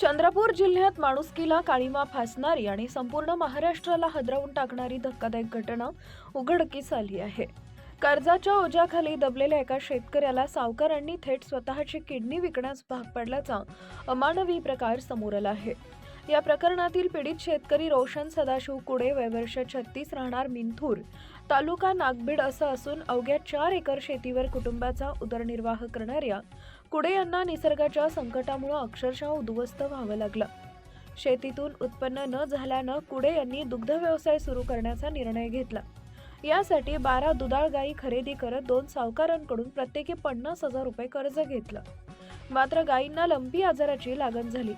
चंद्रपूर जिल्ह्यात माणुसकीला काळीमा फासणारी आणि संपूर्ण महाराष्ट्राला हदरावून टाकणारी धक्कादायक घटना उघडकीस आली आहे. कर्जाच्या ओझ्याखाली दबलेल्या एका शेतकऱ्याला सावकारांनी थेट स्वतःची किडनी विकण्यास भाग पडल्याचा अमानवी प्रकार समोर आला आहे. या प्रकरणातील पीडित शेतकरी रोशन सदाशिव कुडे वयवर्ष छत्तीस राहणार मिंथूर तालुका नागबीड असं असून अवघ्या चार एकर शेतीवर कुटुंबाचा उदरनिर्वाह करणाऱ्या कुडे यांना निसर्गाच्या संकटामुळं अक्षरशः उद्ध्वस्त व्हावं लागलं. शेतीतून उत्पन्न न झाल्यानं कुडे यांनी दुग्ध व्यवसाय सुरू करण्याचा निर्णय घेतला. यासाठी बारा दुधाळ गायी खरेदी करत दोन सावकारांकडून प्रत्येकी पन्नास हजार रुपये कर्ज घेतलं. मात्र गायींना लंबी आजाराची लागण झाली.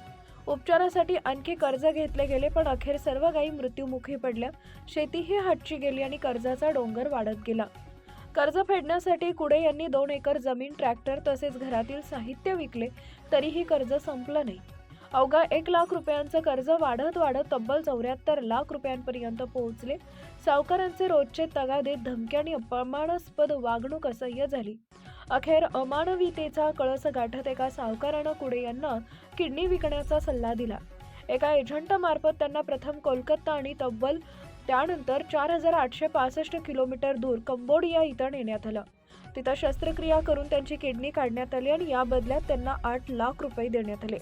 उपचारासाठी आणखी कर्ज घेतले गेले पण अखेर सर्व गायी मृत्युमुखी पडल्या. शेतीही हटची गेली आणि कर्जाचा डोंगर वाढत गेला. कर्ज फेडण्यासाठी कुडे यांनी दोन एकर जमीन ट्रॅक्टर तसेच घरातील साहित्य विकले तरीही कर्ज संपलं नाही. अवघा एक लाख रुपयांचं कर्ज वाढत वाढत तब्बल चौऱ्याहत्तर लाख रुपयांपर्यंत पोहोचले. सावकारांचे रोजचे तगादे धमक्या आणि अपमानास्पद वागणूक असह्य झाली. अखेर अमानवीतेचा कळस गाठत एका सावकारानं कुडे यांना किडनी विकण्याचा सल्ला दिला. एका एजंटामार्फत त्यांना प्रथम कोलकाता आणि तब्बल त्यानंतर चार हजार आठशे पासष्ट किलोमीटर दूर कंबोडिया इथं नेण्यात आलं. तिथं शस्त्रक्रिया करून त्यांची किडनी काढण्यात आली आणि या बदल्यात त्यांना आठ लाख रुपये देण्यात आले.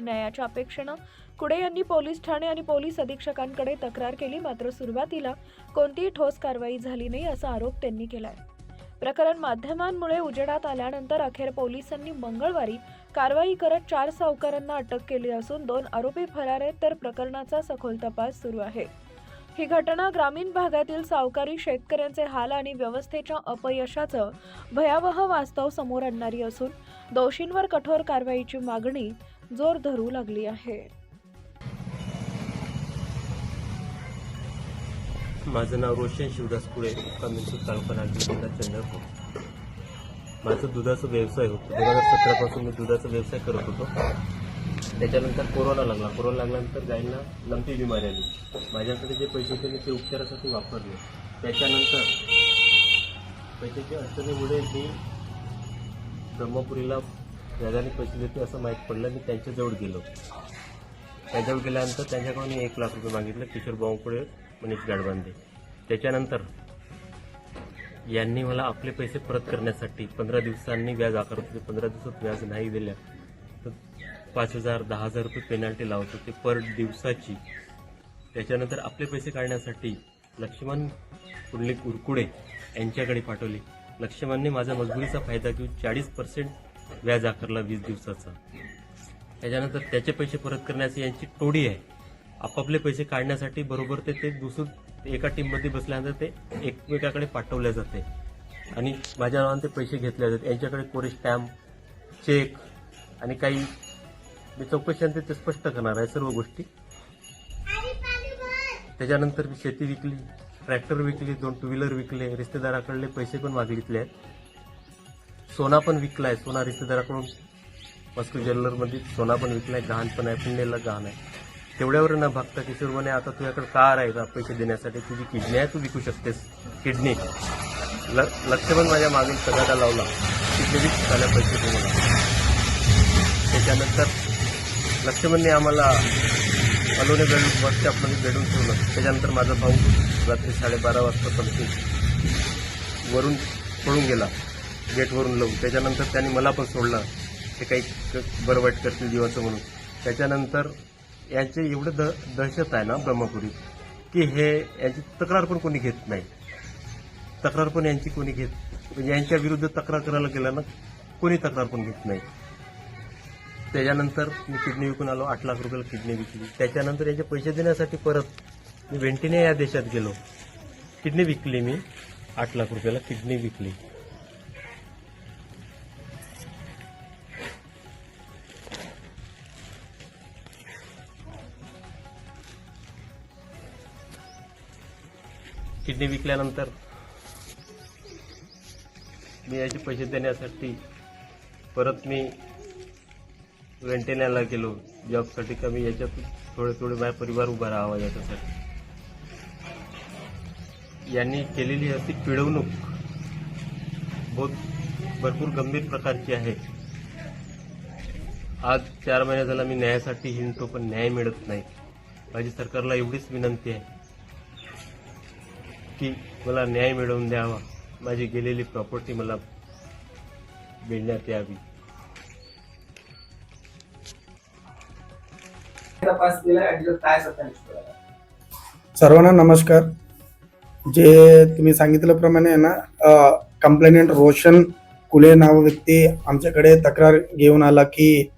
न्यायाच्या अपेक्षेनं कुडे यांनी पोलीस ठाणे आणि पोलीस अधीक्षकांकडे तक्रार केली मात्र सुरुवातीला कोणतीही ठोस कारवाई झाली नाही असा आरोप त्यांनी केलाय. प्रकरण माध्यमांमुळे उजेडात आल्यानंतर अखेर पोलिसांनी मंगळवारी कारवाई करत चार सावकारांना अटक केली असून दोन आरोपी फरार आहेत तर प्रकरणाचा सखोल तपास सुरू आहे. ही घटना ग्रामीण भागातील सावकारी शेतकऱ्यांचे हाल आणि व्यवस्थेच्या अपयशाचं भयावह वास्तव समोर आणणारी असून दोषींवर कठोर कारवाईची मागणी जोर धरू लागली आहे. माझं नाव रोशन शिवदास कुळे तालुका जिल्हा चंद्रपूर. माझं दुधाचा व्यवसाय होतो. दोन हजार सतरापासून मी दुधाचा व्यवसाय करत होतो. त्याच्यानंतर कोरोना लागला. कोरोना लागल्यानंतर गायींना लंपी बिमारी आली. माझ्याकडे जे पैसे होते मी ते उपचारासाठी वापरले. त्याच्यानंतर पैशाच्या अडचणीमुळे मी ब्रह्मपुरीला व्याजाने पैसे देते असं माहीत पडलं. मी त्यांच्याजवळ गेलो. त्याजवळ गेल्यानंतर त्यांच्याकडून मी एक लाख रुपये मागितले. किशोर बावपुढे मनीष गाडबांधे त्याच्यानंतर यांनी मला आपले पैसे परत करण्यासाठी पंधरा दिवसांनी व्याज आकारत होते. पंधरा दिवसात व्याज नाही दिल्या. तर पाच हजार दहा हजार रुपये पेनल्टी लावतो ते पर दिवसाची. त्याच्यानंतर आपले पैसे काढण्यासाठी लक्ष्मण पुंडलिक उरकुडे यांच्याकडे पाठवले. लक्ष्मणने माझा मजबुरीचा फायदा घेऊन चाळीस पर्सेंट व्याज आकारला वीस दिवसाचा. त्याच्यानंतर त्याचे पैसे परत करण्याची यांची टोडी आहे. आपापले पैसे काढण्यासाठी बरोबर ते ते दुसरं एका टीममध्ये बसल्यानंतर ते एकमेकाकडे पाठवले जाते. आणि माझ्या नावाने ते पैसे घेतले जातात. यांच्याकडे कोरे स्टॅम्प चेक आणि काही मी चौकशांत ते स्पष्ट करणार आहे सर्व गोष्टी. त्याच्यानंतर मी शेती विकली ट्रॅक्टर विकली दोन टू व्हीलर विकले रिश्तेदाराकडले पैसे पण मागितले आहेत. सोना पण विकलाय सोना रिश्तेदाराकडून मस्को ज्वेलरमध्ये सोना पण विकलाय गहाण पण आहे पुण्याला गहाण आहे. तेवढ्यावर न भागता किशोर म्हणे आता तुझ्याकडे कार आहे का पैसे देण्यासाठी? तुझी किडनी आहे तू विकू शकतेस. किडनी. ल लक्ष पण माझ्या मागील सगळ्याला लावला. किडनी विक झाल्या पैसे दे त्याच्यानंतर लक्ष्मणने आम्हाला अलोने भेटून वर्कशॉपमध्ये भेटून ठेवलं. त्याच्यानंतर माझा भाऊ रात्री साडेबारा वाजता समथिंग वरून पळून गेला. गेटवरून लावून. त्याच्यानंतर त्यांनी मला पण सोडलं. ते काही बरं वाईट करतील जीवाचं म्हणून. त्याच्यानंतर यांचे एवढं द दहशत आहे ना ब्रह्मपुरीत की हे यांची तक्रार पण कोणी घेत नाही. तक्रार पण यांची कोणी घेत म्हणजे यांच्या विरुद्ध तक्रार करायला गेला ना कोणी तक्रार पण घेत नाही. त्याच्यानंतर मी किडनी विकून आलो आठ लाख रुपयाला किडनी विकली. त्याच्यानंतर याचे पैसे देण्यासाठी परत मी वेंटिने या देशात गेलो. किडनी विकली मी आठ लाख रुपयाला किडनी विकली. किडनी विकल्यानंतर मी याचे पैसे देण्यासाठी परत मी वेंटेण्याला गेलो. जॉबसाठी कमी याच्यात थोडे थोडे माझा परिवार उभा राहावा याच्यासाठी. यांनी केलेली अशी पिळवणूक बहुत भरपूर गंभीर प्रकारची आहे. आज चार महिने झाला मी न्यायासाठी हिंडतो पण न्याय मिळत नाही. माझी सरकारला एवढीच विनंती आहे की मला न्याय मिळवून द्यावा. माझी गेलेली प्रॉपर्टी मला मिळण्यात यावी. तपास केला आणि काय सत्ता सर्वांना नमस्कार. जे तुम्ही सांगितल्याप्रमाणे आहे ना कंप्लेनेंट रोशन कुले नाव व्यक्ती आमच्याकडे तक्रार घेऊन आला की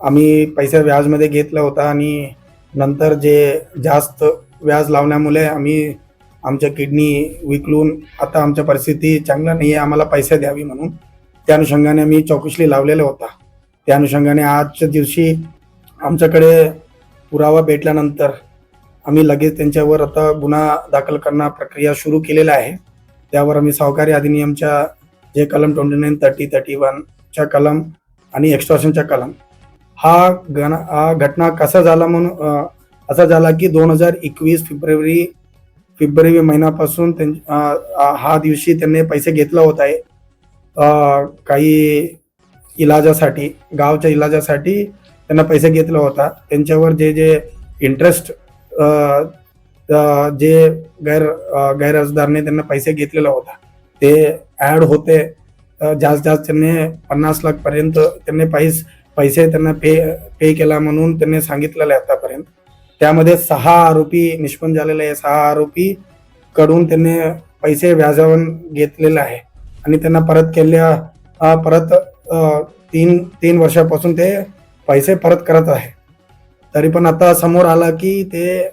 आम्ही पैसे व्याजमध्ये घेतला होता आणि नंतर जे जास्त व्याज लावल्यामुळे आम्ही आमच्या किडनी विकलून आता आमच्या परिस्थिती चांगला नाही आहे आम्हाला पैसे द्यावी म्हणून. त्या अनुषंगाने आम्ही चौकशी लावलेला होता. त्या अनुषंगाने आजच्या दिवशी आमच्याकडे पुरावा भेटल्यानंतर आम्ही लगेच त्यांच्यावर आता गुन्हा दाखल करणं प्रक्रिया सुरू केलेला आहे. त्यावर आम्ही सहकारी अधिनियमच्या जे कलम ट्वेंटी नाईन थर्टी थर्टी वनच्या कलम आणि एक्स्ट्रॉशनच्या कलम हा गण हा घटना कसा झाला म्हणून असा झाला की दोन हजार एकवीस फेब्रुवारी फेब्रुवारी महिन्यापासून त्यां हा दिवशी त्यांनी पैसे घेतला होता. आहे काही इलाजासाठी गावच्या इलाजासाठी त्यांना पैसे घेतला होता. त्यांच्यावर जे जे इंटरेस्ट जे गैर गैरअर्जदारने त्यांना पैसे घेतलेला होता ते ॲड होते. जास्त जास्त त्यांनी पन्नास लाख पर्यंत त्यांनी पैस पैसे त्यांना पे पे केला म्हणून त्यांनी सांगितलेलं आहे आतापर्यंत. त्यामध्ये सहा आरोपी निष्पन्न झालेले आहे. सहा आरोपी कडून त्यांनी पैसे व्याजावर घेतलेले आहे. आणि त्यांना परत केल्या परत तीन तीन वर्षापासून ते पैसे परत करत आहे. तरी पण आता समोर आला की ते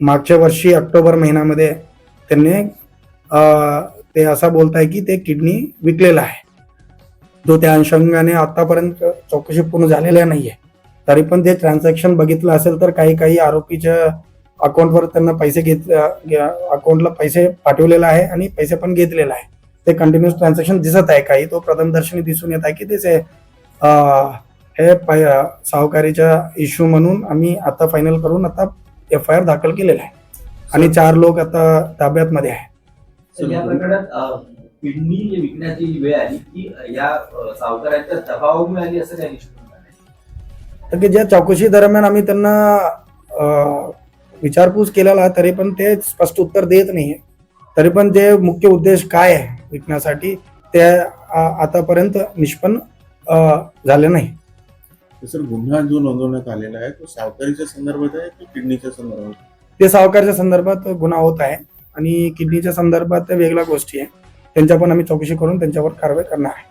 मागच्या वर्षी ऑक्टोबर महिन्यामध्ये त्यांनी ते असं बोलत आहे की ते किडनी विकलेला आहे. जो त्या अनुषंगाने आतापर्यंत चौकशी पूर्ण झालेल्या नाही आहे तरी पण ते ट्रान्झॅक्शन बघितलं असेल तर काही काही आरोपीच्या अकाउंटवर त्यांना पैसे घेत अकाउंटला पैसे पाठवलेला आहे आणि पैसे पण घेतलेला आहे. ते कंटिन्युअस ट्रान्झॅक्शन दिसत आहे काही. तो प्रथमदर्शनी दिसून येत आहे की तेच हे पै सावकारीचा इश्यू म्हणून आम्ही आता फायनल करून आता एफ आय आर दाखल केलेला आहे. आणि चार लोक आता ताब्यात मध्ये आहे तर या प्रकरणात अं, किडनी जे विकण्याची वेळ आली ती या अं, सावकारांच्या दबावामुळे आली असं काय निष्पन्न झालंय? तर की ज्या चौकशी दरम्यान आम्ही त्यांना विचारपूस केलेला तरी पण ते स्पष्ट उत्तर देत नाहीये. तरी पण जे मुख्य उद्देश काय आहे विकण्यासाठी ते आतापर्यंत निष्पन्न झाले नाही. सर गुन्हा जो नोंदवण्यात आलेला आहे तो सावकारीच्या संदर्भात आहे की किडनीच्या संदर्भात? ते सावकारच्या संदर्भात गुन्हा होत आहे आणि किडनीच्या संदर्भात वेगळ्या गोष्टी आहे. त्यांच्या पण आम्ही चौकशी करून त्यांच्यावर कारवाई करणार आहे.